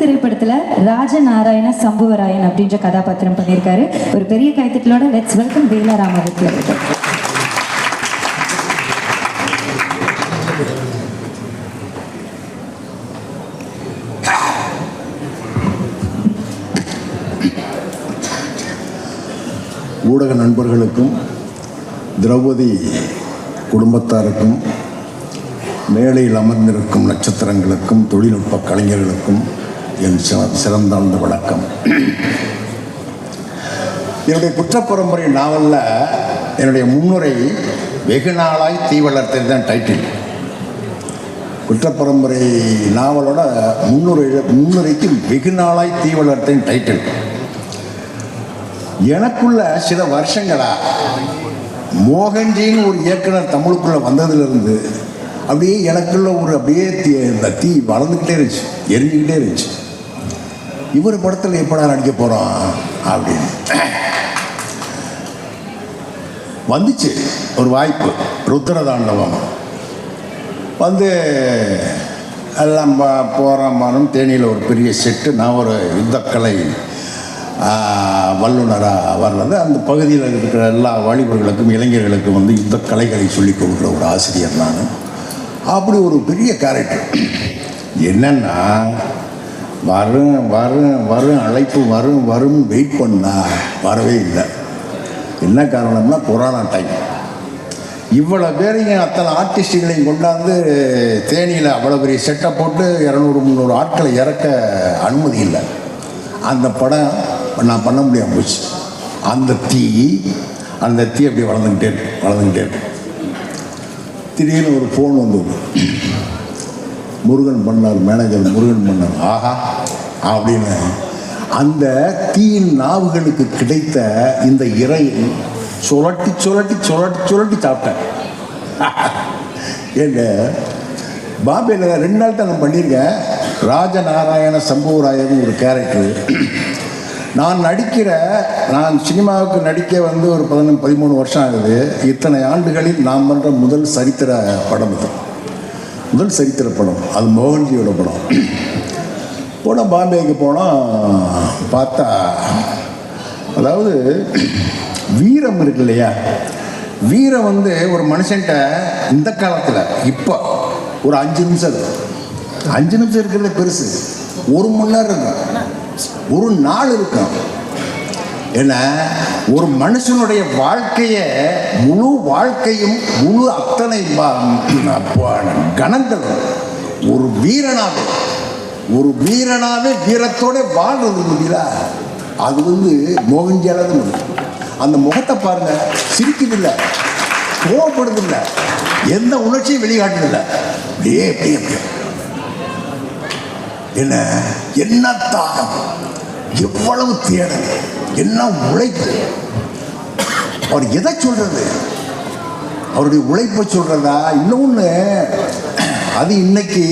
திரைப்படத்தில் ராஜநாராயண சம்புவராயன் அப்படின்ற கதாபாத்திரம் பண்ணியிருக்காரு. ஒரு பெரிய கைத்தட்டலோட லெட்ஸ் வெல்கம் வேலா ராமமூர்த்தி அவர்கள். ஊடக நண்பர்களுக்கும் திரௌபதி குடும்பத்தாருக்கும் மேடையில் அமர்ந்திருக்கும் நட்சத்திரங்களுக்கும் தொழில்நுட்ப கலைஞர்களுக்கும் என் சிற- சிறந்தாழ்ந்த வழக்கம் என்னுடைய குற்றப்பரம்பரை நாவலில் என்னுடைய முன்னுரை வெகு நாளாய் தீ வளர்த்தல் தான் டைட்டில் குற்றப்பரம்பரை நாவலோட முன்னுரை முன்னுரைக்கு வெகு நாளாய் தீ வளர்த்தேன் டைட்டில் எனக்குள்ள சில வருஷங்களா மோகன்ஜின்னு ஒரு இயக்குனர் தமிழுக்குள்ளே வந்ததுலேருந்து அப்படியே எனக்குள்ள ஒரு அப்படியே தீ இந்த தீ வளர்ந்துக்கிட்டே இருந்துச்சு எரிஞ்சுக்கிட்டே இருந்துச்சு. இவர் படத்தில் எப்படா நடிக்க போகிறோம் அப்படின்னு. வந்துச்சு ஒரு வாய்ப்பு. ருத்ரதாண்டவம். வந்து எல்லாம் போகிறோம் வரோம் தேனியில் ஒரு பெரிய செட்டு நான் ஒரு யுத்தக்கலை வல்லுநராக வர்றது. அந்த பகுதியில் இருக்கிற எல்லா வாலிபர்களுக்கும் இளைஞர்களுக்கும் வந்து யுத்த கலைகளை சொல்லிக் கொடுக்குற ஒரு ஆசிரியர் நான். அப்படி ஒரு பெரிய கேரக்டர் என்னென்னா வரும் வரும் வரும் அழைப்பு வரும் வரும் வெயிட் பண்ணா. வரவே இல்லை. என்ன காரணம்னா கொரோனா டைம் இவ்வளோ பேரையும் அத்தனை ஆர்டிஸ்டுகளையும் கொண்டாந்து தேனியில் அவ்வளோ பெரிய செட்டை போட்டு இரநூறு முந்நூறு ஆட்களை இறக்க அனுமதி இல்லை. அந்த படம் நான் பண்ண முடியாமல் போச்சு. அந்த தீ அந்த தீ அப்படி வளர்ந்துக்கிட்டே இருக்கு வளர்ந்துக்கிட்டே இருக்கு. திடீர்னு ஒரு ஃபோன் வந்தது. முருகன் பண்ணார் மேனேஜர் முருகன் பண்ணார். ஆஹா அப்படின்னு அந்த தீயின் நாவுகளுக்கு கிடைத்த இந்த இறை சுழட்டி சுழட்டி சுழட்டி சுழட்டி சாப்பிட்டேன். ஏங்க பாம்பேல ரெண்டு நாள் தான் நான் பண்ணியிருக்கேன்? ராஜநாராயண சம்புவராயன் ஒரு கேரக்டர் நான் நடிக்கிற நான் சினிமாவுக்கு நடிக்க வந்து ஒரு பதினொன்று பதிமூணு வருஷம் ஆகுது. இத்தனை ஆண்டுகளில் நான் பண்ணுற முதல் சரித்திர படம் இது. முதல் சரித்திர படம் அது மோகன்ஜியோட படம். போனால் பாம்பேக்கு போனால் பார்த்தா அதாவது வீரம் இருக்கு இல்லையா? வீரம் வந்து ஒரு மனுஷன்கிட்ட இந்த காலத்தில் இப்போ ஒரு அஞ்சு நிமிஷம் அஞ்சு நிமிஷம் இருக்கிறது பெருசு. ஒரு மணி நேரம் இருக்கும். ஒரு நாள் இருக்கும். ஏன்னா ஒரு மனுஷனுடைய வாழ்க்கையை முழு வாழ்க்கையும் முழு அத்தனை ப- கணங்கள் ஒரு வீரனாவே. ஒரு வீரனாவே வீரத்தோட வாழ்றது முடியல அது வந்து மோகன்ஜியால அந்த முகத்தை பாருங்க. சிரிக்குதில்ல. கோவப்படுதில்லை. எந்த உணர்ச்சியும் வெளிக்காட்டுதில்லை அப்படியே அப்படியே அப்படியே. என்ன? என்ன தாகம்? எவ்வளவு தேடல்? என்ன உழைப்பு. அவர் எதை சொல்றது? அவருடைய உழைப்பை சொல்றதா? இன்னொன்று அது இன்னைக்கு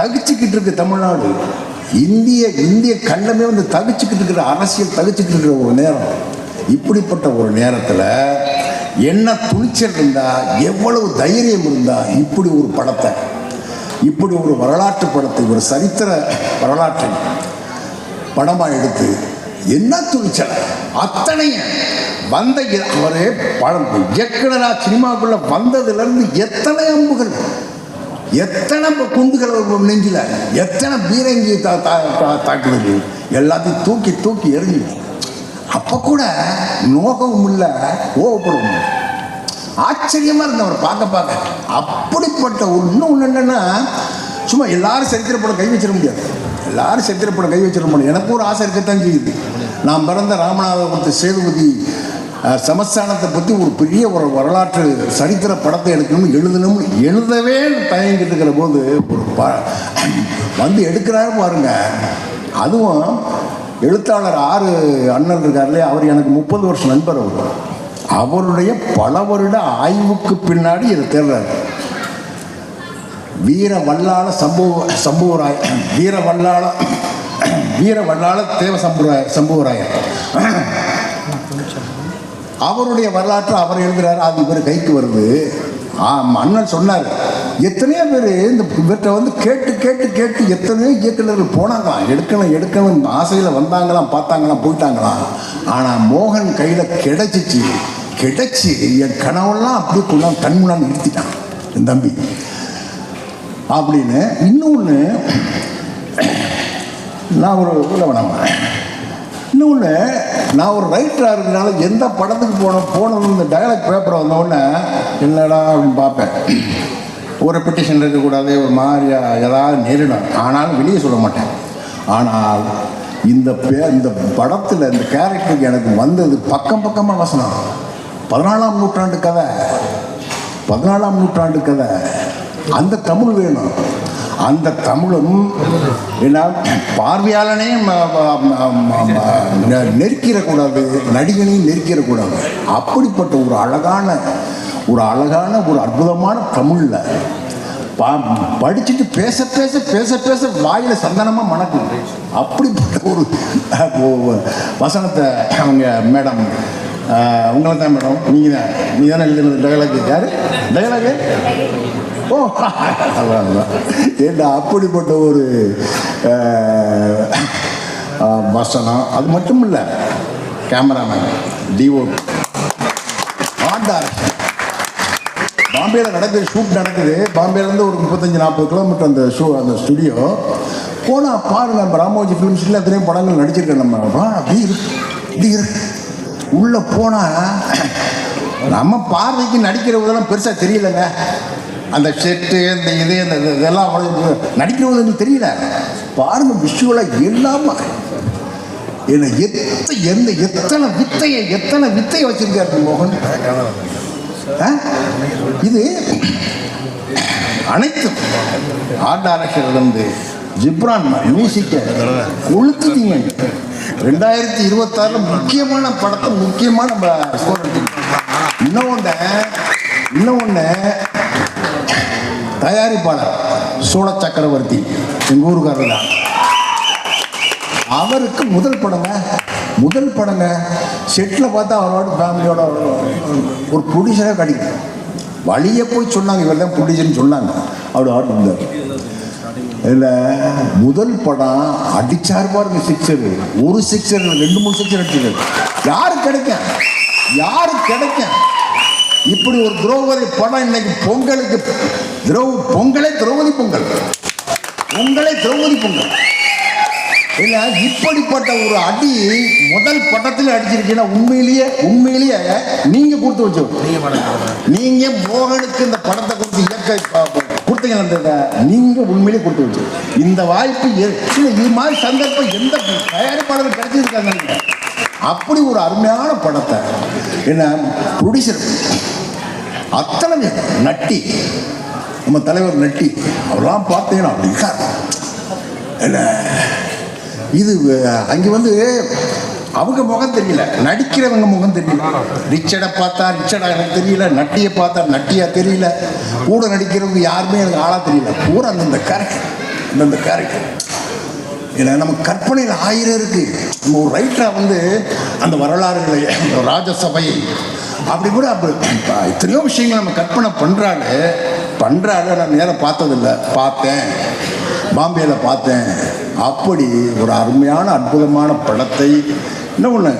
தகிச்சுக்கிட்டு இருக்கு தமிழ்நாடு. இந்திய இந்திய கண்டமே வந்து தகிச்சுக்கிட்டு இருக்கிற அரசியல் தகிச்சுக்கிட்டு இருக்கிற ஒரு நேரம். இப்படிப்பட்ட ஒரு நேரத்தில் என்ன துணிச்சல் இருந்தா எவ்வளவு தைரியம் இருந்தா இப்படி ஒரு படத்தை இப்படி ஒரு வரலாற்று படத்தை ஒரு சரித்திர வரலாற்றை படமாக எடுத்து என்ன துணிச்சல்? அத்தனையும் வந்த அவரே படம் இயக்குனரா சினிமாக்குள்ள வந்ததுலேருந்து எத்தனை அம்புகள்? எத்தனை ப- குண்டுகள் ஒரு நெஞ்சில? எத்தனை பீரங்கி தா தா- தாக்குதல் எல்லாத்தையும் தூக்கி தூக்கி எறிஞ்சு. அப்போ கூட நோகமும் இல்லை கோவப்படும் ஆச்சரியமாக ஆச்சரியமா அவர் பார்க்க பார்க்க. அப்படிப்பட்ட ஒரு இன்னும் ஒன்று என்னென்னா சும்மா எல்லாரும் சரித்திர கை வச்சிட முடியாது. எல்லாரும் சரித்திர கை வச்சிட முடியாது எனக்கு ஒரு ஆசை இருக்கத்தான் செய்யுது. நான் பிறந்த ராமநாதபுரத்து சேதுபதி சமஸ்தானத்தை பற்றி ஒரு பெரிய ஒரு வரலாற்று சரித்திர படத்தை எடுக்கணும்னு எழுதணும்னு எழுதவே தயங்கிட்டு இருக்கிற போது ஒரு ப வந்து எடுக்கிறாரு பாருங்க. அதுவும் எழுத்தாளர் ஆறு அண்ணன் இருக்கார் இல்லையா? அவர் எனக்கு முப்பது வருஷம் நண்பர் அவர். அவருடைய பல வருட ஆய்வுக்கு பின்னாடி இதை தேடுறாரு. வீர வல்லாள சம்புவ சம்புவராய வீர வல்லாள வீர வல்லாள தேவ சம்புராய சம்புவராயர் அவருடைய வரலாற்று அவர் எழுதுகிறார் அது இவர் கைக்கு வருது. ஆம், அண்ணன் சொன்னார் எத்தனையோ பேர் இந்த இவற்றை வந்து கேட்டு கேட்டு கேட்டு எத்தனையோ இயக்குநர்கள் போனாங்களாம் எடுக்கணும் எடுக்கணும் ஆசையில் வந்தாங்களாம் பார்த்தாங்களாம் போயிட்டாங்களாம். ஆனால் மோகன் கையில் கிடைச்சிச்சு கிடைச்சி என் கனவெல்லாம் அப்படியே கொண்டாந்து கண் நிறுத்திட்டான் என் தம்பி. அப்படின்னு இன்னொன்று நான் ஒரு இல்லை வேணாமா இன்னொன்று நான் ஒரு ரைட்டராக இருக்கிறனால எந்த படத்துக்கு போன போனது இந்த டயலாக் பேப்பரை வந்தவுடனே என்னடா அப்படின்னு பார்ப்பேன். ஒரு பெட்டிஷன் இருக்கக்கூடாது ஒரு மாதிரியா ஏதாவது நேரிடும் ஆனாலும் வெளியே சொல்ல மாட்டேன். ஆனால் இந்த பே இந்த படத்தில் இந்த கேரக்டருக்கு எனக்கு வந்தது பக்கம் பக்கமாக வசனம். பதினாலாம் நூற்றாண்டு கதை. பதினாலாம் நூற்றாண்டு கதை. அந்த தமிழ் வேணும். அந்த தமிழும் என்ன பார்வையாளனே நெருக்கிடக்கூடாது நடிகனையும் நெருக்கிடக்கூடாது. அப்படிப்பட்ட ஒரு அழகான ஒரு அழகான ஒரு அற்புதமான தமிழில் பா படிச்சுட்டு பேச பேச பேச பேச வாயில் சந்தனமாக மணக்கும். அப்படிப்பட்ட ஒரு வசனத்தை அவங்க மேடம் உங்களை தான் மேடம் நீங்கள் தான் நீங்கள் தானே எழுதுனது டயலாக் யார்? டயலாக் ஓ அப்படிப்பட்ட ஒரு வசனம்? அது மட்டும் இல்லை கேமராமேன் டிஓ ஆண்டார் பாம்பேயில் நடக்குது ஷூட் நடக்குது. பாம்பேலேருந்து ஒரு முப்பத்தஞ்சு நாற்பது கிலோமீட்டர் அந்த ஷூ அந்த ஸ்டுடியோ. போனால் பாருங்க நம்ம ராமோஜி ஃபிலிம் சிட்டில் எத்தனையோ படங்கள் நடிச்சிருக்கேன் நம்ம. வா, அப்படி இருக்கு இப்படி இருக்கு உள்ளே போனால் நம்ம பார்வைக்கு நடிக்கிற விதெல்லாம் பெருசாக தெரியலங்க. அந்த செட்டு இந்த இது இந்த இது- இதெல்லாம் அவ்வளவு நடிக்கிறது எனக்கு தெரியல. பாருங்க விஷுவலாக எல்லாமே. என்ன எத்த எந்த எத்தனை வித்தையை எத்தனை வித்தையை வச்சிருக்காரு மோகன்? ஆ? இது அனைத்தும் ஆர்ட் டைரக்டர்லேருந்து ஜிப்ரான் மியூசிக்கை கொளுத்துட்டீங்க. ரெண்டாயிரத்தி இருபத்தாறில் முக்கியமான படத்தை முக்கியமான நம்ம ஸ்கோர் இன்னொன்று ஒன்று தயாரிப்பாளர் சோழ சக்கரவர்த்தி எங்கள் ஊருக்காரர் தான். அவருக்கு முதல் படங்க முதல் படங்க செட்டில் பார்த்தா அவரோட ஃபேமிலியோட ஒரு ப்ரொடியூசராக கிடைக்கும் வழியே போய் சொன்னாங்க இவர் தான் ப்ரொடியூசர்னு சொன்னாங்க. அவர் ஆர்டர் இருந்தார் இல்லை முதல் படம் அடிச்சார் பாருங்க சிக்ஸர் ஒரு சிக்ஸர் ரெண்டு மூணு சிக்ஸர் அடிச்சிருக்காரு. யாரு கிடைக்கும்? யாரு கிடைக்கும்? இப்படி ஒரு திரௌபதி படம் இன்னைக்கு பொங்கலுக்கு திரௌ பொங்கலே திரௌபதி பொங்கல். பொங்கலே திரௌபதி பொங்கல். இல்ல இப்படிப்பட்ட ஒரு அடி முதல் படத்தில் அடிச்சிருக்கீங்கன்னா உண்மையிலேயே உண்மையிலேயே நீங்க கொடுத்து வச்சவர் நீங்க மோகனுக்கு இந்த படத்தை கொடுத்து இயக்க ப- கொடுத்தீங்க அந்த நீங்க உண்மையிலேயே கொடுத்து வச்சு இந்த வாய்ப்பு இது மாதிரி சந்தர்ப்பம் எந்த தயாரிப்பாளருக்கு கிடைச்சிருக்காங்க அப்படி ஒரு அருமையான படத்தை என்ன ப்ரொடியூசர் அத்தனை நட்டி நம்ம தலைவர் நட்டி அவரெல்லாம் பார்த்தீங்கன்னா அப்படி இருக்கார். என்ன? இது அங்கே வந்து அவங்க முகம் தெரியல. நடிக்கிறவங்க முகம் தெரியல. ரிச்சர்டை பார்த்தா ரிச்சடா எனக்கு தெரியல. நட்டியை பார்த்தா நட்டியா தெரியல. கூட நடிக்கிறவங்க யாருமே எனக்கு ஆளா தெரியல. பூரா அந்தந்த கேரக்டர் அந்தந்த கேரக்டர் ஏன்னா நம்ம கற்பனையில் ஆயிரம் இருக்குது நம்ம ஒரு ரைட்டராக வந்து அந்த வரலாறுகளை அந்த ராஜசபை அப்படி கூட அப்படி எத்தனையோ விஷயங்கள் நம்ம கற்பனை பண்ணுறாரு பண்ணுறாரு நான் நேரம் பார்த்ததில்ல. பார்த்தேன். பாம்பேயில் பார்த்தேன். அப்படி ஒரு அருமையான அற்புதமான படத்தை இன்னொன்று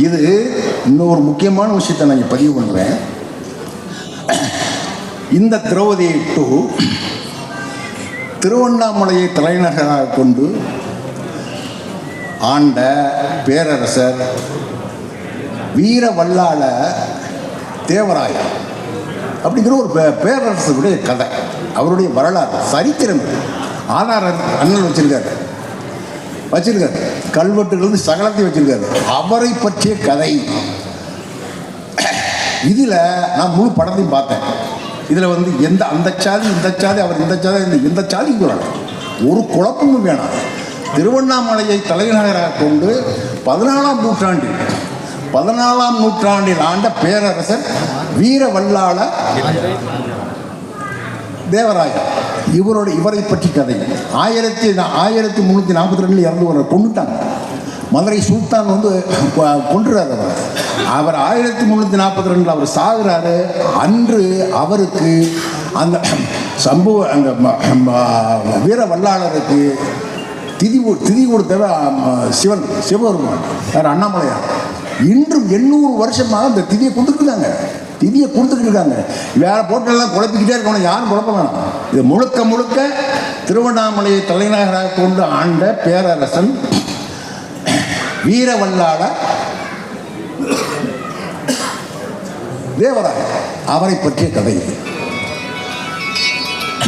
இது இன்னொரு முக்கியமான விஷயத்தை நான் இங்கே பதிவு பண்ணுறேன் இந்த திரௌபதி டூ திருவண்ணாமலையை தலைநகராக கொண்டு ஆண்ட பேரரசர் வீர வல்லாள தேவராயர் அப்படிங்கிற ஒரு பே- பேரரசருடைய கதை. அவருடைய வரலாறு சரித்திரம் இது. ஆதாரம் அண்ணன் வச்சிருக்காரு. வச்சிருக்காரு. கல்வெட்டுகள் சகலத்தையும் வச்சிருக்காரு. அவரை பற்றிய கதை. இதில் நான் முழு படத்தையும் பார்த்தேன். இதில் வந்து எந்த அந்த சாதி இந்த சாதி அவர் இந்த சாதி இந்த இந்த சாதிக்கு வரணும் ஒரு குழப்பமும் வேணாம். திருவண்ணாமலையை தலைநகராக கொண்டு பதினாலாம் நூற்றாண்டில் பதினாலாம் நூற்றாண்டில் ஆண்ட பேரரசர் வீர வல்லாள தேவராயர். இவரோட இவரை பற்றி கதை. ஆயிரத்தி ஆயிரத்தி முந்நூற்றி நாற்பத்தி ரெண்டில் இறந்து வர கொண்டுட்டாங்க மதுரை சுல்தான் வந்து கொன்றுறார் அவர். அவர் ஆயிரத்தி முந்நூற்றி நாற்பத்தி ரெண்டில் அவர் சாகுறாரு. அன்று அவருக்கு அந்த சம்பவ அந்த வீர வல்லாளருக்கு திதி திதி கொடுத்தவ சிவன் சிவபெருமான் வேறு அண்ணாமலையார். இன்றும் எண்ணூறு வருஷமாக அந்த திதியை கொடுத்துருக்காங்க திதியை கொடுத்துக்கிட்டு இருக்காங்க வேற போட்டெல்லாம் குழப்பிக்கிட்டே இருக்கணும். யாரும் குழப்ப வேணாம். இது முழுக்க முழுக்க திருவண்ணாமலையை தலைநகராக கொண்டு ஆண்ட பேரரசன் வீரவல்லாள தேவராய் அவரை பற்றிய கதை இது.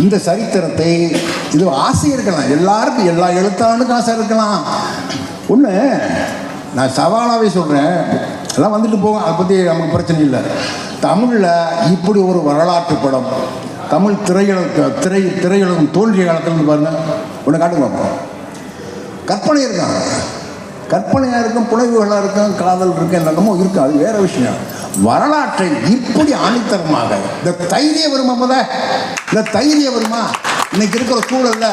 இந்த சரித்திரத்தை இது ஆசை இருக்கலாம் எல்லாருக்கும் எல்லா எழுத்தாளனுக்கும் ஆசை இருக்கலாம். ஒன்று நான் சவாலாகவே சொல்கிறேன் எல்லாம் வந்துட்டு போகும் அதை பற்றி நமக்கு பிரச்சனை இல்லை. தமிழில் இப்படி ஒரு வரலாற்று படம் தமிழ் திரையுலக திரை திரையுலகம் தோன்றிய காலத்தில் பாருங்க. ஒன்று காட்டுங்க கற்பனை இருக்கான் கற்பனையாக இருக்கும் புனைவுகளாக இருக்கும் காதல் இருக்கும் என்னென்னமோ இருக்கும் அது வேற விஷயம். வரலாற்றை இப்படி ஆணித்தரமாக இந்த தைரியம் வருமா முத? இந்த தைரியம் வருமா? இன்னைக்கு இருக்கிற சூழல்ல.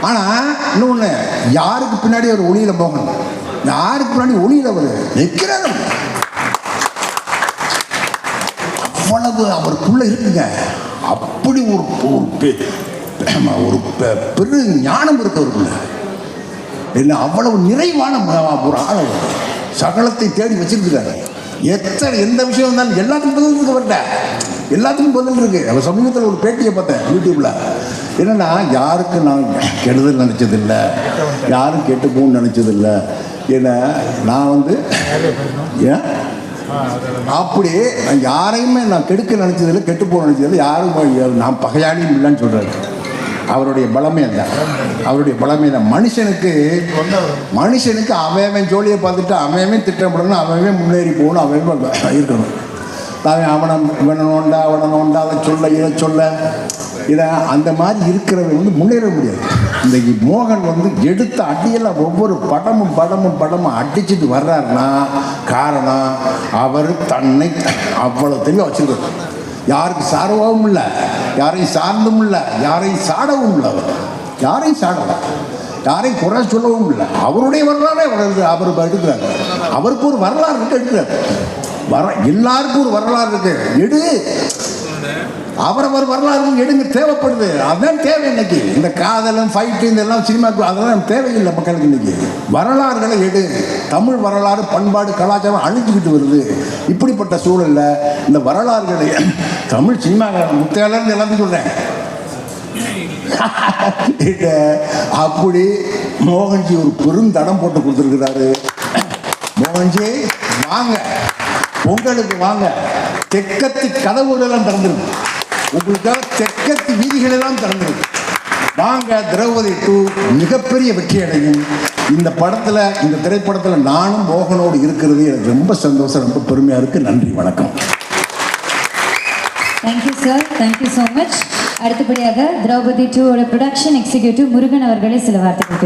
ஆனால் இன்னொன்று யாருக்கு பின்னாடி ஒரு ஒளியில் போகணும்? யாருக்கு பின்னாடி ஒளியில் அவர் நிற்கிறார் அவ்வளவு அவருக்குள்ள இருக்குங்க. அப்படி ஒரு ஒரு ஒரு பெ- பெரு ஞானம் இருக்கு அவருக்குள்ள. என்ன அவ்வளவு நிறைவான ஒரு ஆள் சகலத்தை தேடி வச்சிருக்கிறாரு. எத்தனை எந்த விஷயம் இருந்தாலும் எல்லாத்துக்கும் பதில் இருக்கு அவர்கிட்ட. எல்லாத்துக்கும் பதில் இருக்கு. அவர் சமீபத்தில் ஒரு பேட்டியை பார்த்தேன் யூடியூப்ல. என்னன்னா யாருக்கு நான் கெடுதல் நினைச்சதில்லை? யாரும் கெட்டு போகணும்னு நினைச்சதில்லை. ஏன்னா நான் வந்து ஏன்? அப்படி யாரையுமே நான் கெடுக்க நினைச்சதில்லை கெட்டு போக நினைச்சதில்லை. யாரும் நான் பகையாளியும் இல்லைன்னு சொல்றாரு. அவருடைய பலமே தான் அவருடைய பலமே தான் மனுஷனுக்கு மனுஷனுக்கு அவன் ஜோலியை பார்த்துட்டு அவன் திட்டமிடணும் அவன் முன்னேறி போகணும் அவன் இருக்கணும். தான் அவனை இவனை நோண்டா அவனை நோண்டா அதை சொல்ல இதை சொல்ல. இதை அந்த மாதிரி இருக்கிறவன் வந்து முன்னேற முடியாது. இந்த மோகன் வந்து எடுத்த அடியெல்லாம் ஒவ்வொரு படமும் படமும் படமும் அடிச்சுட்டு வர்றாருன்னா காரணம் அவர் தன்னை அவ்வளோ தெளிவாக வச்சிருக்காரு. யாருக்கு சார்வாகவும் இல்லை யாரையும் சார்ந்தும் இல்லை யாரையும் சாடவும் இல்லை அவர். யாரையும் சாடலாம் யாரையும் குறை சொல்லவும் இல்லை. அவருடைய வரலாறு அவர் அவர் எடுக்கிறார். அவருக்கு ஒரு வரலாறு இருக்கு எடுக்கிறார். வர எல்லாருக்கும் ஒரு வரலாறு இருக்கு. எடு. அவரவர் வரலாறு எடுங்க தேவைப்படுது. அதான் தேவை இன்னைக்கு. இந்த காதலும் ஃபைட்டு இதெல்லாம் சினிமாக்கு அதெல்லாம் தேவையில்லை மக்களுக்கு இன்னைக்கு. வரலாறுகளை எடு. தமிழ் வரலாறு பண்பாடு கலாச்சாரம் அழிஞ்சுக்கிட்டு வருது. இப்படிப்பட்ட சூழல்ல இந்த வரலாறுகளை தமிழ் சினிமா முத்தையாளர்னு எல்லாத்தையும் சொல்கிறேன் அப்படி மோகன்ஜி ஒரு பெருந்தடம் போட்டு கொடுத்துருக்கிறாரு. மோகன்ஜி வாங்க. பொங்கலுக்கு வாங்க. தெக்கத்து கதவுகள் திறந்துருக்கு. உங்களுக்காக தெற்கத்து வீதிகள் எல்லாம் திறந்துருக்கு. வாங்க திரௌபதி டூ மிகப்பெரிய வெற்றி அடையும். இந்த படத்தில் இந்த திரைப்படத்தில் நானும் மோகனோடு இருக்கிறது. எனக்கு ரொம்ப சந்தோஷம் ரொம்ப பெருமையாக இருக்கு. நன்றி வணக்கம். Thank you sir thank you so much அடுத்தபடியாக திரௌபதி டூவோட ப்ரொடக்ஷன் எக்ஸிக்யூட்டிவ் முருகன் அவர்களே சில வார்த்தைகள்